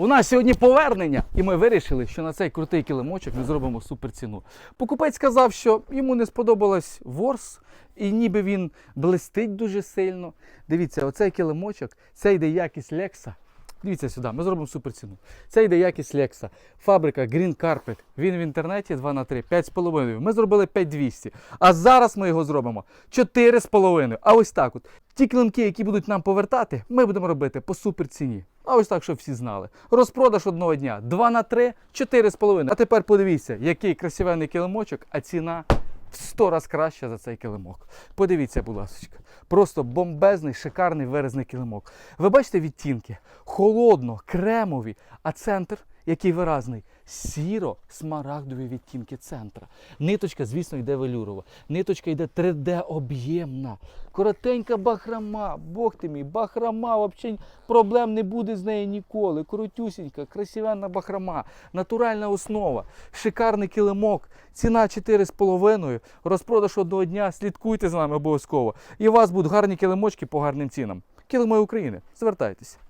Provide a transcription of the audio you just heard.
У нас сьогодні повернення, і ми вирішили, що на цей крутий килимочок ми зробимо суперціну. Покупець сказав, що йому не сподобалось ворс, і ніби він блистить дуже сильно. Дивіться, оцей килимочок, це йде якість Лекса. Дивіться сюди, ми зробимо суперціну. Це йде якість Лекса. Фабрика Green Carpet. Він в інтернеті 2 на 3, 5,5. Ми зробили 5200. А зараз ми його зробимо 4,5. А ось так от. Ті клинки, які будуть нам повертати, ми будемо робити по суперціні. А ось так, щоб всі знали. Розпродаж одного дня 2 на 3, 4,5. А тепер подивіться, який красивенний килимочок, а ціна в 100 раз краща за цей килимок. Подивіться, будь ласка. Просто бомбезний, шикарний виразний килимок. Ви бачите відтінки? Холодно, кремові, а центр, який виразний, сіро-смарагдові відтінки центра. Ниточка, звісно, йде велюрова. Ниточка йде 3D об'ємна. Коротенька бахрама, Бог ти мій, бахрама, взагалі проблем не буде з нею ніколи. Коротюсінька, красивенна бахрама, натуральна основа, шикарний килимок, ціна 4,5, розпродаж одного дня, слідкуйте за нами обов'язково. І у вас будуть гарні килимочки по гарним цінам. Килими України, звертайтеся.